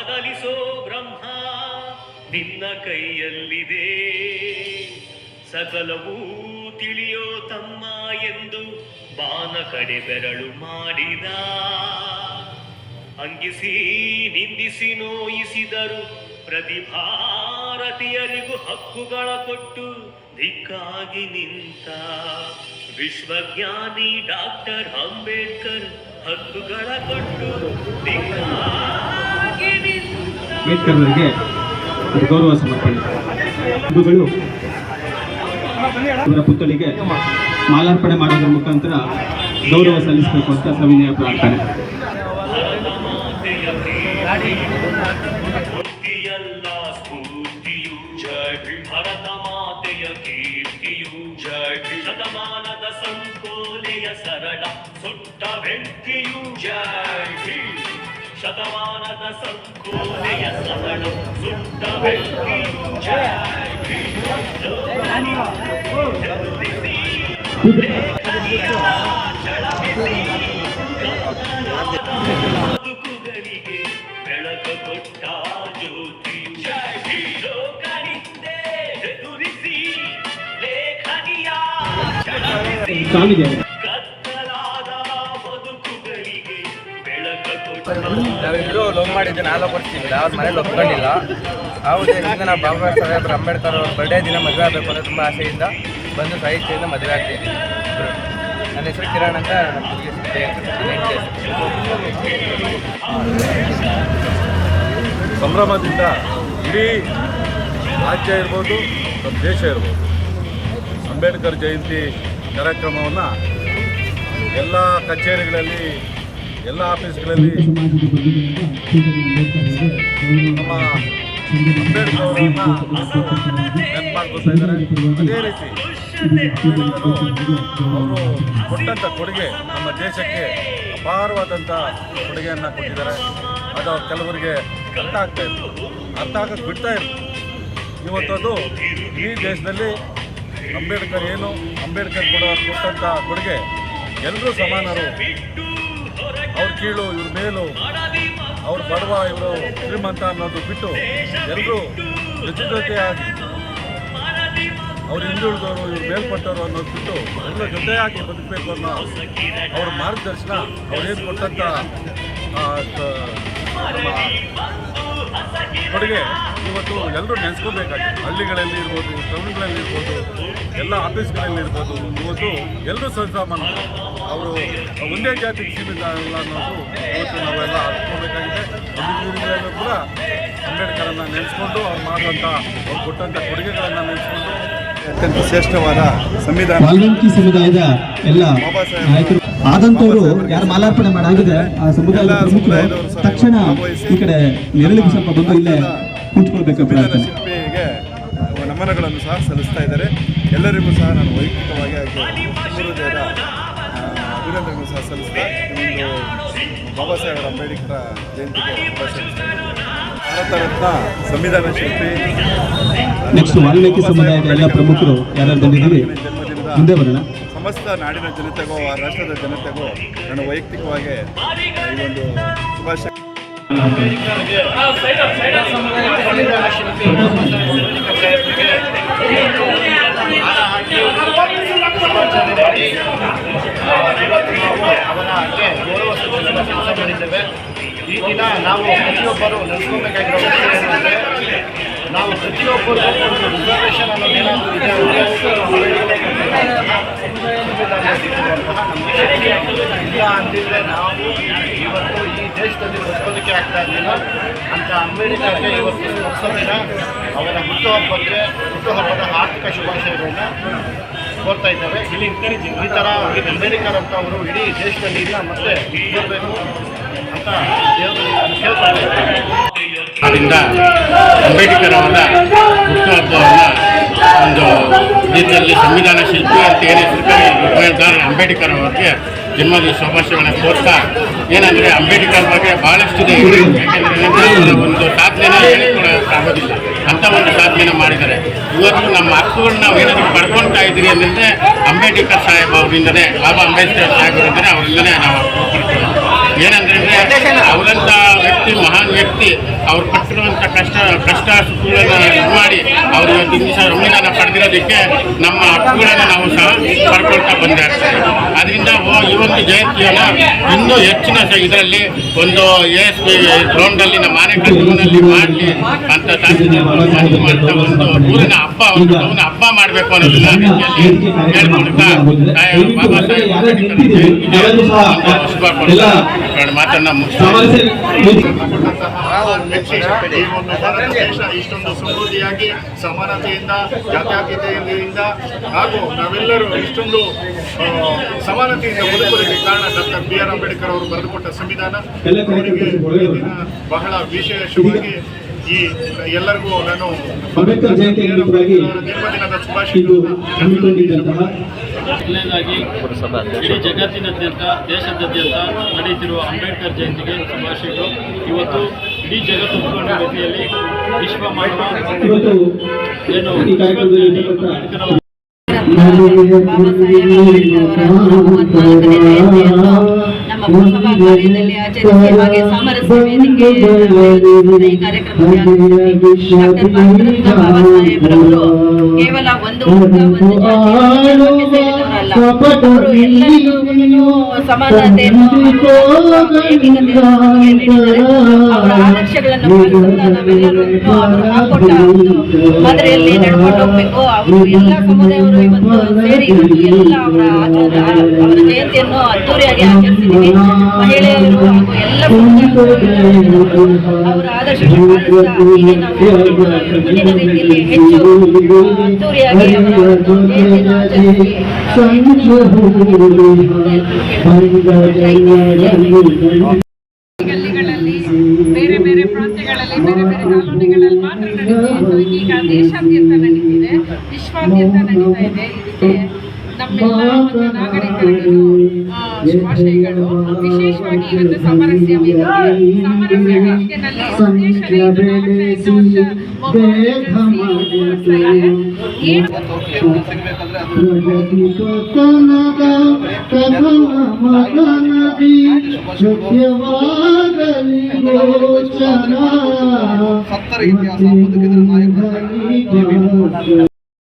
ಬದಲಿಸೋ ಬ್ರಹ್ಮ ನಿನ್ನ ಕೈಯಲ್ಲಿದೆ. ಸಕಲವೂ ತಿಳಿಯೋ ತಮ್ಮ ಎಂದು ಬಾನ ಕಡೆ ಬೆರಳು ಮಾಡಿದ. ಅಂಗಿಸಿ ನಿಂದಿಸಿ ನೋಯಿಸಿದರು ಪ್ರತಿಭಾರತಿಯರಿಗೂ ಹಕ್ಕುಗಳ ಕೊಟ್ಟು ದಿಕ್ಕಾಗಿ ನಿಂತ. ವಿಶ್ವಜ್ಞಾನಿ ಡಾಕ್ಟರ್ ಅಂಬೇಡ್ಕರ್ ಹಕ್ಕುಗಳ ಕೊಟ್ಟು ದಿಕ್ಕಾಗಿ ನಿಂತ ಅಂಬೇಡ್ಕರ್ ಒಂದು ಗೌರವ ಸಮರ್ಪಣೆ. ಹಿಂದೂಗಳು ಇವರ ಪುತ್ಥಳಿಗೆ ಮಾಲಾರ್ಪಣೆ ಮಾಡೋದ್ರ ಮುಖಾಂತರ ಗೌರವ ಸಲ್ಲಿಸಬೇಕು ಅಂತ ಸವಿನಯ ಪ್ರಾರ್ಥನೆ. ಸರಳ, ಸುಟ್ಟ ಬೆಂಕಿಯು ಶತಮಾನದ ಸಂಕೋಲೆಯ ಸರಳ ಸುಟ್ಟ ಬೆಂಕಿಯು ಜಯ ಬದುಕುಗಳಿಗೆ ಬೆಳಕು ಕೊಟ್ಟ ಜ್ಯೋತಿಯು ಲೋಕನಿಂದೆ ಎದುರಿಸಿ ಲೇಖನಿಯ ಝಳಪಿಸಿ ನಾವಿಬ್ರು ಲೋನ್ ಮಾಡಿದ್ದೆ ನಾಲ್ಕು ವರ್ಷದಿಂದ ಅವ್ರ ಮನೇಲಿ ಒಪ್ಕೊಂಡಿಲ್ಲ ಉದ್ದೇಶದಿಂದ ನಾವು ಬಾಬಾ ಸಾಹೇಬ್ ಅಂಬೇಡ್ಕರ್ ಅವ್ರ ಬರ್ಡೇ ದಿನ ಮದುವೆ ಆಗಬೇಕು ಅನ್ನೋ ತುಂಬ ಆಸೆಯಿಂದ ಬಂದು ಸಾಹಿತ್ಯದಿಂದ ಮದುವೆ ಆಗ್ತೀವಿ. ನನ್ನ ಹೆಸರು ಕಿರಣ್ ಅಂತ. ಸಂಭ್ರಮದಿಂದ ಇಡೀ ರಾಜ್ಯ ಇರ್ಬೋದು ನಮ್ಮ ದೇಶ ಇರ್ಬೋದು ಅಂಬೇಡ್ಕರ್ ಜಯಂತಿ ಕಾರ್ಯಕ್ರಮವನ್ನು ಎಲ್ಲ ಕಚೇರಿಗಳಲ್ಲಿ ಎಲ್ಲ ಆಫೀಸ್ಗಳಲ್ಲಿ ನಮ್ಮ ಅಂಬೇಡ್ಕರ್ ಅವರನ್ನು ಇದ್ದಾರೆ. ಅದೇ ರೀತಿ ಅವರು ಕೊಟ್ಟಂಥ ಕೊಡುಗೆ ನಮ್ಮ ದೇಶಕ್ಕೆ ಅಪಾರವಾದಂಥ ಕೊಡುಗೆಯನ್ನು ಕೊಟ್ಟಿದ್ದಾರೆ. ಅದು ಕೆಲವರಿಗೆ ಅರ್ಥ ಆಗ್ತಾ ಇತ್ತು. ಅರ್ಥ ಆಗಕ್ಕೆ ಬಿಡ್ತಾ ಇತ್ತು ಇವತ್ತದು ಈ ದೇಶದಲ್ಲಿ ಅಂಬೇಡ್ಕರ್ ಏನು, ಅಂಬೇಡ್ಕರ್ ಕೊಡೋ ಕೊಟ್ಟಂಥ ಕೊಡುಗೆ ಎಲ್ಲರೂ ಸಮಾನರು. ಅವ್ರ ಕೀಳು, ಇವ್ರ ಮೇಲು. ಅವ್ರ ಬಡವ, ಇವರು ಶ್ರೀಮಂತ ಅನ್ನೋದು ಬಿಟ್ಟು ಎಲ್ಲರೂ ಜೊತೆ ಜೊತೆಯಾಗಿ ಅವ್ರು ಹಿಂದುಳಿದವರು, ಇವ್ರು ಮೇಲ್ಪಟ್ಟವರು ಅನ್ನೋದು ಬಿಟ್ಟು ಎಲ್ಲ ಜೊತೆಯಾಗಿ ಬದುಕಬೇಕು ಅನ್ನೋ ಅವ್ರ ಮಾರ್ಗದರ್ಶನ ಅವ್ರೇನು ನಮ್ಮ ಕೊಡುಗೆ ಇವತ್ತು ಎಲ್ಲರೂ ನೆನೆಸ್ಕೋಬೇಕಾಗಿದೆ. ಹಳ್ಳಿಗಳಲ್ಲಿ ಇರ್ಬೋದು, ಟೌನ್ಗಳಲ್ಲಿ ಇರ್ಬೋದು, ಎಲ್ಲ ಆಫೀಸ್ಗಳಲ್ಲಿ ಇರ್ಬೋದು, ಇವತ್ತು ಎಲ್ಲರೂ ಸಂಸಾಮಾನ ಅವರು ಒಂದೇ ಜಾತಿಗೆ ಸೀಮಿತ ಅಲ್ಲ ಅನ್ನೋದು ಇವತ್ತು ನಾವೆಲ್ಲ ಅರ್ತ್ಕೋಬೇಕಾಗಿದೆ ಕೂಡ ಅಂಬೇಡ್ಕರನ್ನು ನೆನೆಸ್ಕೊಂಡು ಅವ್ರು ಮಾಡುವಂಥ ಅವ್ರು ಕೊಟ್ಟಂಥ ಕೊಡುಗೆಗಳನ್ನು ನೆನೆಸ್ಕೊಂಡು ಅತ್ಯಂತ ಶ್ರೇಷ್ಠವಾದ ಸಂವಿಧಾನ. ವಾಲ್ಮೀಕಿ ಸಮುದಾಯದ ಎಲ್ಲ ನಾಯಕರು. ಆದಂತವರು ಯಾರು ಮಾಲಾರ್ಪಣೆ ಮಾಡಾಗಿದೆ ಆ ಸಮುದಾಯದ ಪ್ರಮುಖರು ತಕ್ಷಣ ಈ ಕಡೆ ನೆರಳಿಗೆ ಸ್ವಲ್ಪ ಬಂದು ಇಲ್ಲೇ ಕುಂತ್ಕೊಳ್ಬೇಕು ಶಿಲ್ಪಿಗೆ ನಮನಗಳನ್ನು ಸಹ ಸಲ್ಲಿಸ್ತಾ ಇದ್ದಾರೆ. ಎಲ್ಲರಿಗೂ ಸಹ ನಾನು ವೈಯಕ್ತಿಕವಾಗಿ ಹೃದಯದ ಅಭಿನಂದನೆಗಳನ್ನು ಸಹ ಸಲ್ಲಿಸ್ತಾ ಒಂದು ಬಾಬಾ ಸಾಹೇಬ್ ಅಂಬೇಡ್ಕರ್ ಜಯಂತಿಗೆ ಶುಭಾಶಯ ಭಾರತ ರತ್ನ ಸಂವಿಧಾನ ಶಿಲ್ಪಿ. ನೆಕ್ಸ್ಟ್ ವಾಲ್ಮೀಕಿ ಸಮುದಾಯದ ಎಲ್ಲ ಪ್ರಮುಖರು ಯಾರು ಬಂದಿದ್ದೀವಿ ಮುಂದೆ ಬರೋಣ. ಸಮಸ್ತ ನಾಡಿನ ಜನತೆಗೂ ಆ ರಾಷ್ಟ್ರದ ಜನತೆಗೂ ನಾನು ವೈಯಕ್ತಿಕವಾಗಿ ಈ ಒಂದು ಶುಭಾಶಯ. ಅವನ ಗೌರವ ಸೂಚಿಸುವ ಕೆಲಸ ಮಾಡಿದ್ದೇವೆ ಈ ದಿನ ನಾವು ಪ್ರತಿಯೊಬ್ಬರು ನಾವು ಪ್ರತಿಯೊಬ್ಬರು ಒಂದು ರಿಸರ್ವೇಷನ್ ಇಲ್ಲ ಅಂತಿದ್ರೆ ನಾವು ಇವತ್ತು ಈ ದೇಶದಲ್ಲಿ ಬದುಕೋದಕ್ಕೆ ಆಗ್ತಾ ಇರಲಿಲ್ಲ. ಅಂತ ಅಂಬೇಡ್ಕರ್ಗೆ ಇವತ್ತು ಸ್ಮರಿಸೋದಿನ ಅವರ ಹುಟ್ಟುಹಬ್ಬಕ್ಕೆ, ಹುಟ್ಟುಹಬ್ಬದ ಆರ್ಥಿಕ ಶುಭಾಶಯಗಳನ್ನ ಕೋರ್ತಾ ಇದ್ದೇವೆ. ಇಲ್ಲಿ ಈ ಥರ ಅಂಬೇಡ್ಕರ್ ಅಂತ ಅವರು ಇಡೀ ದೇಶದಲ್ಲಿ ಇಲ್ಲ ಮತ್ತೆ ಇರಬೇಕು ಆದ್ದರಿಂದ ಅಂಬೇಡ್ಕರ್ ಅವರ ಹುಟ್ಟುಹಬ್ಬವನ್ನು ಒಂದು ರೀತಿಯಲ್ಲಿ ಸಂವಿಧಾನ ಶಿಲ್ಪಿ ಅಂತ ಹೇಳಿ ಸರ್ಕಾರ ಅಂಬೇಡ್ಕರ್ ಅವರಿಗೆ ಜನ್ಮದಿನ ಶುಭಾಶಯಗಳನ್ನ ಕೋರ್ತಾ, ಏನಂದರೆ ಅಂಬೇಡ್ಕರ್ ಬಗ್ಗೆ ಭಾಳಷ್ಟಿದೆ ಯಾಕೆಂದರೆ ಒಂದು ಸಾಧನೆನ ಹೇಳಿಕೊಳ್ಳೋಕ್ಕಾಗೋದಿಲ್ಲ ಅಂಥ ಒಂದು ಸಾಧನೆನ ಮಾಡಿದ್ದಾರೆ. ಇವತ್ತು ನಮ್ಮ ಹಕ್ಕುಗಳನ್ನ ನಾವು ಏನಾದರೂ ಪಡ್ಕೊಳ್ತಾ ಇದ್ದೀರಿ ಅಂದರೆ ಅಂಬೇಡ್ಕರ್ ಸಾಹೇಬ್ ಅವರಿಂದನೇ, ಬಾಬಾ ಅಂಬೇಡ್ಕರ್ ಸಾಹೇಬರಿಂದನೇ ಅವರಿಂದನೇ ನಾವು ಹಕ್ಕು ಅವರಂತ ವ್ಯಕ್ತಿ ಮಹಾನ್ ವ್ಯಕ್ತಿ ಅವ್ರು ಪಟ್ಟಿರುವಂಥ ಕಷ್ಟ ಕಷ್ಟ ಸುಖಗಳನ್ನು ಇದು ಮಾಡಿ ಅವರು ಇವತ್ತು ದಿವಸ ಸಂವಿಧಾನ ಪಡೆದಿರೋದಕ್ಕೆ ನಮ್ಮ ಹಕ್ಕುಗಳನ್ನು ನಾವು ಸಹ ಪಡ್ಕೊಳ್ತಾ ಬಂದೇ. ಅದರಿಂದ ಓ- ಈ ಒಂದು ಜಯಂತಿಯನ್ನು ಇನ್ನೂ ಹೆಚ್ಚಿನ ಇದರಲ್ಲಿ ಒಂದು ಎ ಎಸ್ ಪಿ ಗ್ರೌಂಡಲ್ಲಿ ನಮ್ಮ ಕರ್ತವ್ಯದಲ್ಲಿ ಮಾಡಲಿ ಅಂತ ಮಾಡ್ತಾ ಒಂದು ಊರಿನ ಹಬ್ಬ ಒಂದು ಹಬ್ಬ ಮಾಡಬೇಕು ಅನ್ನೋದನ್ನ ರೀತಿಯಲ್ಲಿ ಬಾಬಾ ಸಾಹೇಬ್ ಎರಡು ಮಾತನ್ನ ಮುಗಿಸ್ತಾ ಈ ಒಂದು ಭಾರತ ದೇಶ ಇಷ್ಟೊಂದು ಸಮೃದ್ಧಿಯಾಗಿ ಸಮಾನತೆಯಿಂದ ಜಾತ್ಯಾತೀತೆಯಿಂದ ಹಾಗೂ ನಾವೆಲ್ಲರೂ ಇಷ್ಟೊಂದು ಸಮಾನತೆಯಿಂದ ಬದುಕುವುದಕ್ಕೆ ಕಾರಣ ಡಾಕ್ಟರ್ ಬಿ ಆರ್ ಅಂಬೇಡ್ಕರ್ ಅವರು ಬರೆದುಕೊಟ್ಟ ಸಂವಿಧಾನ. ಅವರಿಗೆ ದಿನ ಬಹಳ ವಿಶೇಷವಾಗಿ ಈ ಎಲ್ಲರಿಗೂ ನಾನು ಅಂಬೇಡ್ಕರ್ ಜಯಂತಿ ಜನ್ಮದಿನದ ಶುಭಾಶಯಗಳನ್ನು ಹಮ್ಮಿಕೊಂಡಿದ್ದಂತಹ ಮೊದಲನೇದಾಗಿ ಇಡೀ ಜಗತ್ತಿನಾದ್ಯಂತ ದೇಶದಾದ್ಯಂತ ನಡೆಯುತ್ತಿರುವ ಅಂಬೇಡ್ಕರ್ ಜಯಂತಿಗೆ ಶುಭಾಶಯಗಳು. ಇವತ್ತು ಇಡೀ ಜಗತ್ತು ಒಪ್ಪಿಕೊಂಡ ರೀತಿಯಲ್ಲಿ ವಿಶ್ವ ಮಾನವ ಇವತ್ತು ಏನು ಈ ಕಾರ್ಯಕ್ರಮದಲ್ಲಿ ಇರ್ತಕ್ಕಂಥ ಅಂಬೇಡ್ಕರ್ ಅವರ ಬಾಬಾ ಸಾಹೇಬ್ ಅಂಬೇಡ್ಕರ್ ಅವರ ಮೂವತ್ನಾಲ್ಕನೇ ಜಯಂತಿಯನ್ನು ನಮ್ಮ ಪುರಸಭಾ ಕಾರ್ಯದಲ್ಲಿ ಆಚರಿಸಿ ಹಾಗೆ ಸಾಮರಸ್ಯ ವೇದಿಕೆ ಆಯೋಜಿಸಿದ ಈ ಕಾರ್ಯಕ್ರಮಕ್ಕೆ ಆಗಮಿಸಿ ಡಾಕ್ಟರ್ ಪಾಂಡುರಂಗ ಬಾಬಾ ಸಾಹೇಬ್ರವರು ಕೇವಲ ಒಂದು ವರ್ಗ ಒಂದು ಜಾತಿ ಎಲ್ಲರಿಗೂ ಸಮಾನತೆಯನ್ನು ಅವರ ಆದರ್ಶಗಳನ್ನು ಪಾಲಿಸುತ್ತಾ ನಾವೆಲ್ಲರೂ ಅವರು ಹಾಕೊಟ್ಟ ಒಂದು ಮಾದರಿಯಲ್ಲಿ ನಡ್ಕೊಂಡು ಹೋಗ್ಬೇಕು. ಅವರು ಎಲ್ಲ ಸಮುದಾಯವರು ಇವತ್ತು ಸೇರಿ ಇವತ್ತು ಎಲ್ಲ ಅವರ ಅವರ ಜಯಂತಿಯನ್ನು ಅದ್ದೂರಿಯಾಗಿ ಆಚರಿಸಿದ್ದೀವಿ. ಮಹಿಳೆಯರು ಅವರ ಆದರ್ಶಗಳನ್ನು ಪಾಲಿಸ್ತಾ ಹೆಚ್ಚು ಬೇರೆ ಬೇರೆ ಪ್ರಾಂತ್ಯಗಳಲ್ಲಿ ಬೇರೆ ಬೇರೆ ಕಾಲೋನಿಗಳಲ್ಲಿ ಮಾತ್ರ ನಡೀತಿತ್ತು ಈಗ ದೇಶಾದ್ಯಂತ ನಡೀತಿದೆ ವಿಶ್ವಾದ್ಯಂತ ನಡೀತಾ ಇದೆ. ಇದಕ್ಕೆ ನಮ್ಮೆಲ್ಲ ಒಂದು ನಾಗರಿಕರಿಗೂ ಆ, ಶುಭಾಶಯಗಳು ವಿಶೇಷವಾಗಿ ಇವತ್ತು ಸಾಮರಸ್ಯ ವೇದಿಕೆ ಸಾಮರಸ್ಯ ವೇದಿಕೆನಲ್ಲಿ ಸಂದೇಶ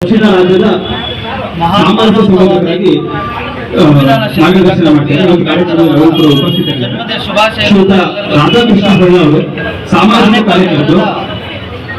ದಕ್ಷಿಣ ರಾಜ್ಯದ ಮಾರ್ಗದರ್ಶನ ಮಾಡ್ತಾರೆ. ಶ್ರೀಯುತ ರಾಧಾಕೃಷ್ಣ ಬಳ್ಳ ಅವರು ಸಾಮಾಜಿಕ ಕಾರ್ಯಕರ್ತರು.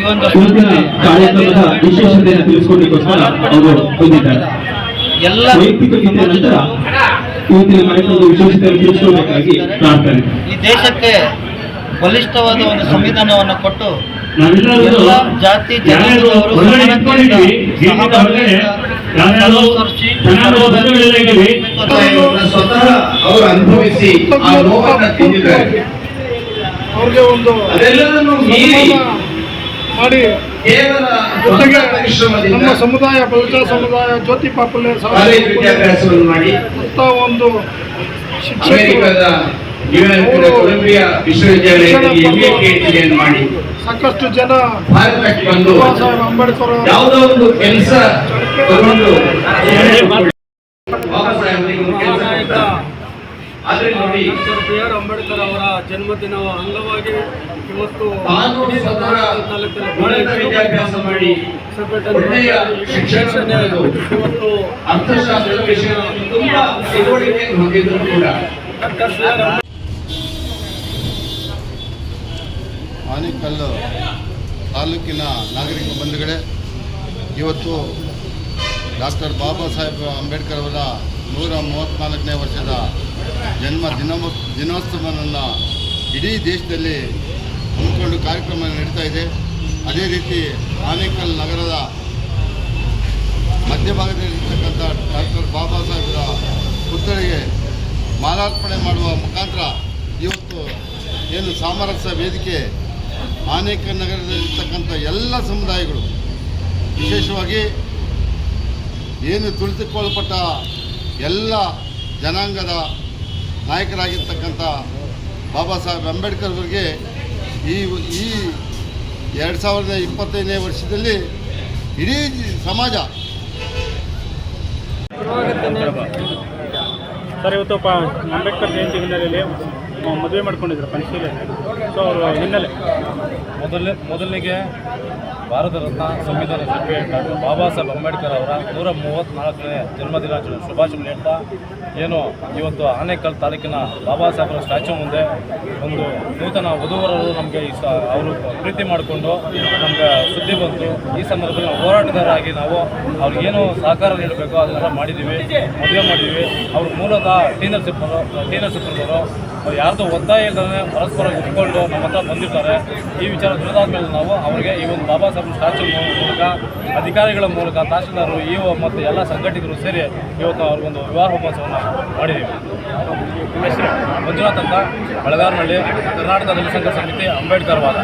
ಇವತ್ತಿನ ಕಾರ್ಯಕ್ರಮದ ವಿಶೇಷತೆಯನ್ನು ತಿಳಿಸಿಕೊಡಲಿಕ್ಕೋಸ್ಕರ ಅವರು ಬಂದಿದ್ದಾರೆ. ವೈಯಕ್ತಿಕ ಗೀತೆ ನಂತರ ಇವತ್ತಿನ ಕಾರ್ಯಕ್ರಮದ ವಿಶೇಷತೆಯನ್ನು ಪ್ರಾರ್ಥನೆ ಈ ದೇಶಕ್ಕೆ ಬಲಿಷ್ಠವಾದ ಒಂದು ಸಂವಿಧಾನವನ್ನು ಕೊಟ್ಟು ನಾವೆಲ್ಲರೂ ಎಲ್ಲ ಜಾತಿ ಜನಾಂಗದವರು ಸ್ವತಃ ಅವರು ಅನುಭವಿಸಿ ಆ ನೋವನ್ನು ತಿಂದಿದ್ದಾರೆ. ಅವ್ರಿಗೆ ಒಂದು ಅದೆಲ್ಲದನ್ನು ಮೀರಿ ಮಾಡಿ ಕೇವಲ ಜೊತೆಗೆ ನಮ್ಮ ಸಮುದಾಯ ಬಲಿಜ ಸಮುದಾಯ ಜ್ಯೋತಿ ಪಾಪಲೆ ಕಾಲೇಜು ವಿದ್ಯಾಭ್ಯಾಸವನ್ನು ಮಾಡಿ ಅಂತ ಒಂದು ಅಮೆರಿಕದ ನ್ಯೂಯಾರ್ಕ್ನ ಕೊಲಂಬಿಯಾ ವಿಶ್ವವಿದ್ಯಾಲಯದಲ್ಲಿ ಪಿಎಚ್ಡಿಯನ್ನು ಮಾಡಿ. ಸಾಕಷ್ಟು ಜನ ಭಾರತಕ್ಕೆ ಬಂದು ಬಾಬಾ ಸಾಹೇಬ್ ಅಂಬೇಡ್ಕರ್ ಅವರ ಯಾವುದೋ ಒಂದು ಕೆಲಸ ಬಿ ಆರ್ ಅಂಬೇಡ್ಕರ್ ಅವರ ಜನ್ಮದಿನ ಅಂಗವಾಗಿ ಇವತ್ತು ವಿದ್ಯಾಭ್ಯಾಸ ಮಾಡಿ ಶಿಕ್ಷಣ ಇವತ್ತು ಅರ್ಥಶಾಸ್ತ್ರದ ವಿಷಯವನ್ನು ತುಂಬಾ ತಿಳುವಳಿಕೆ ಹೊಂದಿದ್ರು ಕೂಡ ಡಾಕ್ಟರ್ ಬಿ ಆರ್ ಆನೇಕಲ್ ತಾಲೂಕಿನ ನಾಗರಿಕ ಬಂಧುಗಳೇ, ಇವತ್ತು ಡಾಕ್ಟರ್ ಬಾಬಾ ಸಾಹೇಬ್ ಅಂಬೇಡ್ಕರ್ ಅವರ ನೂರ ಮೂವತ್ತ್ನಾಲ್ಕನೇ ವರ್ಷದ ಜನ್ಮ ದಿನ ದಿನೋತ್ಸವವನ್ನು ಇಡೀ ದೇಶದಲ್ಲಿ ಹಮ್ಮಿಕೊಂಡು ಕಾರ್ಯಕ್ರಮ ನಡೀತಾ ಇದೆ. ಅದೇ ರೀತಿ ಆನೇಕಲ್ ನಗರದ ಮಧ್ಯಭಾಗದಲ್ಲಿರ್ತಕ್ಕಂಥ ಡಾಕ್ಟರ್ ಬಾಬಾ ಸಾಹೇಬರ ಪುತ್ಥಳಿಗೆ ಮಾಲಾರ್ಪಣೆ ಮಾಡುವ ಮುಖಾಂತರ ಇವತ್ತು ಏನು ಸಾಮರಸ್ಯ ವೇದಿಕೆ ಆನೇಕಲ್ ನಗರದಲ್ಲಿರ್ತಕ್ಕಂಥ ಎಲ್ಲ ಸಮುದಾಯಗಳು ವಿಶೇಷವಾಗಿ ಏನು ತುಳಿತಕ್ಕೊಳಪಟ್ಟ ಎಲ್ಲ ಜನಾಂಗದ ನಾಯಕರಾಗಿರ್ತಕ್ಕಂಥ ಬಾಬಾ ಸಾಹೇಬ್ ಅಂಬೇಡ್ಕರ್ ಅವರಿಗೆ ಈ ಈ ಎರಡು ಸಾವಿರದ ಇಪ್ಪತ್ತೈದನೇ ವರ್ಷದಲ್ಲಿ ಇಡೀ ಸಮಾಜ ಸರ್ ಇವತ್ತು ಅಂಬೇಡ್ಕರ್ ಜಯಂತಿ ಹಿನ್ನೆಲೆಯಲ್ಲಿ ಮದುವೆ ಮಾಡ್ಕೊಂಡಿದ್ರು ಪಂಚಶೀಲೆ ಸೊ ಅವರು ಹಿನ್ನೆಲೆ. ಮೊದಲನೇ ಮೊದಲಿಗೆ ಭಾರತ ರತ್ನ ಸಂವಿಧಾನ ಶಿಲ್ಪಿ ಡಾಕ್ಟರ್ ಬಾಬಾ ಸಾಹೇಬ್ ಅಂಬೇಡ್ಕರ್ ಅವರ ನೂರ ಮೂವತ್ತ್ನಾಲ್ಕನೇ ಜನ್ಮದಿನಾಚರಣೆ ಶುಭಾಶಯಗಳು ಹೇಳ್ತಾ ಏನು ಇವತ್ತು ಆನೇಕಲ್ ತಾಲೂಕಿನ ಬಾಬಾ ಸಾಹೇಬರ ಸ್ಟ್ಯಾಚು ಮುಂದೆ ಒಂದು ನೂತನ ವಧುವರರು ನಮಗೆ ಈ ಅವರು ಪ್ರೀತಿ ಮಾಡಿಕೊಂಡು ನಮಗೆ ಸುದ್ದಿ ಬಂತು. ಈ ಸಂದರ್ಭದಲ್ಲಿ ನಾವು ಹೋರಾಟಗಾರರಾಗಿ ನಾವು ಅವ್ರಿಗೇನು ಸಹಕಾರ ನೀಡಬೇಕು ಅದನ್ನೆಲ್ಲ ಮಾಡಿದ್ದೀವಿ, ಮದುವೆ ಮಾಡಿದ್ದೀವಿ. ಅವ್ರ ಮೂಲತಃ ಟೀನರ್ಶಿಪ್ ಟೀನರ್ಶಿಪ್ ಯಾರ್ದು ಒತ್ತಾಯ ಇಲ್ಲದೇ ಪರಸ್ಪರ ಒಪ್ಪಿಕೊಂಡು ನಮ್ಮ ಹತ್ರ ಬಂದಿರ್ತಾರೆ. ಈ ವಿಚಾರ ತಿಳಿದಾದ ಮೇಲೆ ನಾವು ಅವರಿಗೆ ಈ ಒಂದು ಬಾಬಾ ಸಾಹೇಬ್ ಸ್ಟ್ಯಾಚು ಮೂಲಕ ಅಧಿಕಾರಿಗಳ ಮೂಲಕ ತಹಶೀಲ್ದಾರರು ಇ ಒ ಮತ್ತು ಎಲ್ಲ ಸಂಘಟಿತರು ಸೇರಿ ಇವತ್ತು ಅವ್ರಿಗೊಂದು ವಿವಾಹ ಮಹೋತ್ಸವವನ್ನು ಮಾಡಿದ್ದೀವಿ. ಹೆಸರು? ಮಂಜುನಾಥ್ ಅಂತ ಬೆಳಗಾವಿನಲ್ಲಿ ಕರ್ನಾಟಕ ದಲಿತ ಸಂಘ ಸಮಿತಿ ಅಂಬೇಡ್ಕರ್ ವಾದ.